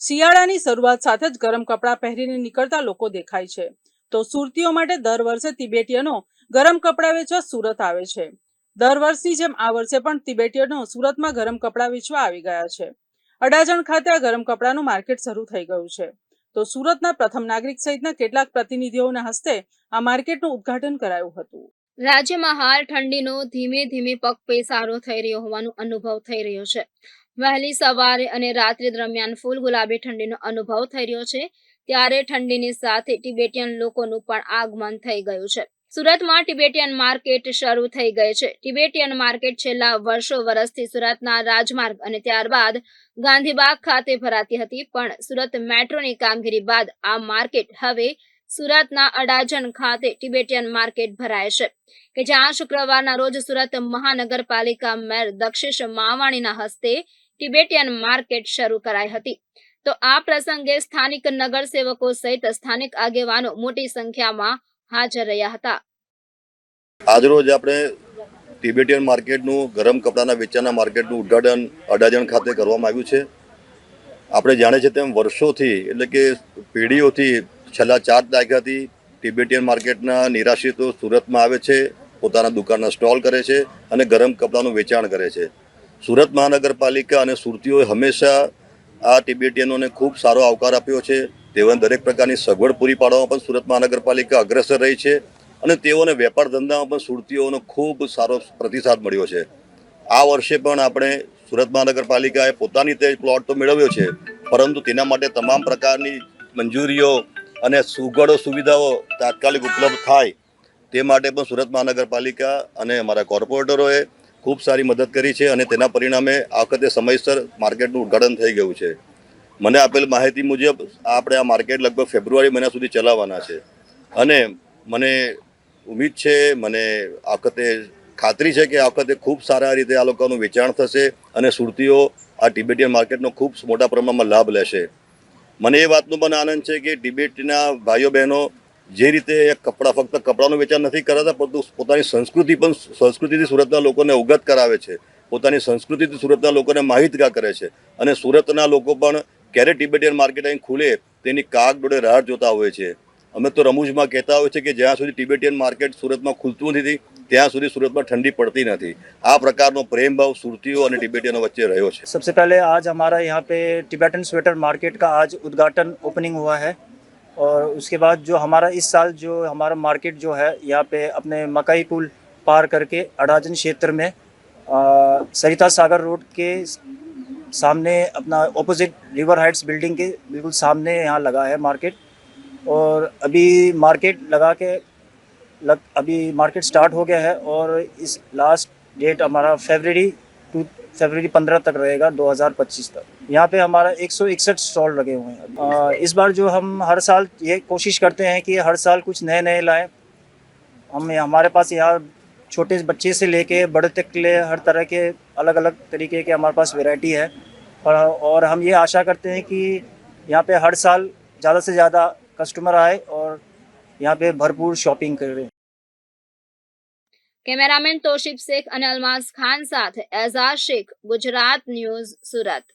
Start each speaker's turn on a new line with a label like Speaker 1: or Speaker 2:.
Speaker 1: શિયાળાની શરૂઆત સાથે જ ગરમ કપડાં પહેરીને નીકળતા લોકો દેખાય છે. તો સુરતીઓ માટે દર વર્ષે તિબેટીયનો ગરમ કપડાં વેચવા સુરત આવે છે. દર વર્ષની જેમ આ વર્ષે પણ તિબેટીયનો સુરતમાં ગરમ કપડાં વેચવા આવી ગયા છે. અડાજણ ખાતે આ ગરમ કપડાનું માર્કેટ શરૂ થઈ ગયું છે. તો સુરતના પ્રથમ નાગરિક સહિતના કેટલાક પ્રતિનિધિઓના હસ્તે આ માર્કેટનું ઉદ્ઘાટન કરાયું હતું.
Speaker 2: રાજ્યમાં હાલ ઠંડીનો ધીમે ધીમે પગ પેસારો થઈ રહ્યો હોવાનો અનુભવ થઈ રહ્યો છે. વહેલી સવારે અને રાત્રિ દરમિયાન ફૂલ ગુલાબી ઠંડીનો અનુભવ થઈ રહ્યો છે, ત્યારે ઠંડીની સાથે ટિબેટિયન લોકોનું પણ આગમન થઈ ગયું છે. સુરતમાં ટિબેટિયન માર્કેટ શરૂ થઈ ગઈ છે. ટિબેટિયન માર્કેટ છેલ્લા વર્ષો વર્ષથી સુરતના રાજમાર્ગ અને ત્યારબાદ ગાંધીબાગ ખાતે ભરાતી હતી, પણ સુરત મેટ્રોની કામગીરી બાદ આ માર્કેટ હવે સુરતના અડાજણ ખાતે ટિબેટિયન માર્કેટ ભરાય છે. કે જ્યાં શુક્રવારના રોજ સુરત મહાનગરપાલિકા મેયર દક્ષિશ માવાણીના હસ્તે ટિબેટિયન માર્કેટ શરૂ કરાઈ હતી. તો આ પ્રસંગે સ્થાનિક નગરસેવકો સહિત સ્થાનિક આગેવાનો મોટી સંખ્યામાં હાજર રહ્યા હતા.
Speaker 3: આજરોજ આપણે તિબેટિયન માર્કેટનું ગરમ કપડાના વેચાણના માર્કેટનું ઉદ્ઘાટન અડાજણ ખાતે કરવામાં આવ્યું છે. આપણે જાણે છે તેમ વર્ષોથી એટલે કે પેઢીઓથી છેલ્લા ચાર દાયકાથી તિબેટિયન માર્કેટના નિરાશ્રિતો સુરતમાં આવે છે, પોતાના દુકાનના સ્ટોલ કરે છે અને ગરમ કપડાનું વેચાણ કરે છે. સુરત મહાનગરપાલિકા અને સુરતીઓએ હંમેશા આ તિબેટીયનોને ખૂબ સારો આવકાર આપ્યો છે. તેઓને દરેક પ્રકારની સગવડ પૂરી પાડવામાં પણ સુરત મહાનગરપાલિકા અગ્રેસર રહી છે અને તેઓને વેપાર ધંધામાં પણ સુરતીઓનો ખૂબ સારો પ્રતિસાદ મળ્યો છે. આ વર્ષે પણ આપણે સુરત મહાનગરપાલિકાએ પોતાની તે પ્લોટ તો મેળવ્યો છે, પરંતુ તેના માટે તમામ પ્રકારની મંજૂરીઓ અને સુગડો સુવિધાઓ તાત્કાલિક ઉપલબ્ધ થાય તે માટે પણ સુરત મહાનગરપાલિકા અને અમારા કોર્પોરેટરોએ ખૂબ સારી મદદ કરી છે અને તેના પરિણામે આ વખતે સમયસર માર્કેટનું ઉદ્ઘાટન થઈ ગયું છે. મને આપેલ માહિતી મુજબ આપણે આ માર્કેટ લગભગ ફેબ્રુઆરી મહિના સુધી ચલાવવાના છે. અને મને ઉમ્મીદ છે, મને આ વખતે ખાતરી છે કે આ વખતે ખૂબ સારા રીતે આ લોકોનું વેચાણ થશે અને સુરતીઓ આ ટિબેટિયન માર્કેટનો ખૂબ મોટા પ્રમાણમાં લાભ લેશે. મને એ વાતનો પણ આનંદ છે કે ટિબેટના ભાઈઓ બહેનો જે રીતે કપડાં ફક્ત કપડાનું વેચાણ નથી કરાતા પરંતુ પોતાની સંસ્કૃતિ પણ સંસ્કૃતિથી સુરતના લોકોને અવગત કરાવે છે પોતાની સંસ્કૃતિથી સુરતના લોકોને માહિતગાર કરે છે અને સુરતના લોકો પણ ક્યારે ટિબેટિયન માર્કેટ અહીં ખુલે તેની કાગ ડોળે રાહ જોતા હોય છે અમે તો રમૂજમાં કહેતા હોય છે કે જ્યાં સુધી ટિબેટિયન માર્કેટ સુરતમાં ખુલતું નથી ત્યાં સુધી સુરતમાં ઠંડી પડતી નથી આ પ્રકારનો પ્રેમ ભાવ સુરતીઓ અને ટિબેટિયનો વચ્ચે રહ્યો છે
Speaker 4: सबसे पहले आज हमारा यहाँ पे टिबेटन स्वेटर मार्केट का आज उद्घाटन ओपनिंग हुआ है और उसके बाद जो हमारा इस साल जो हमारा मार्केट जो है यहाँ पे अपने मकई पुल पार करके अडाजन क्षेत्र में अ, सरिता सागर रोड के सामने अपना ऑपोजिट रिवर हाइट्स बिल्डिंग के बिल्कुल सामने यहाँ लगा है मार्केट और अभी मार्केट लगा के लग अभी मार्केट स्टार्ट हो गया है और इस लास्ट डेट हमारा फेबररी टू फेबररी पंद्रह तक रहेगा 2025 तक। यहाँ पे हमारा एक स्टॉल लगे हुए हैं अ, इस बार जो हम हर साल ये कोशिश करते हैं कि हर साल कुछ नए नए लाएं हम हमारे पास यहाँ छोटे बच्चे से लेके बड़े तक के लिए हर तरह के अलग अलग तरीके के हमारे पास वैरायटी है और और हम ये आशा करते हैं कि यहाँ पे हर साल ज़्यादा से ज़्यादा कस्टमर आए और यहाँ पे भरपूर शॉपिंग करें
Speaker 2: કેમેરામેન તોશિફ શેખ અને અલમાઝ ખાન સાથે એઝાઝ શેખ ગુજરાત ન્યૂઝ સુરત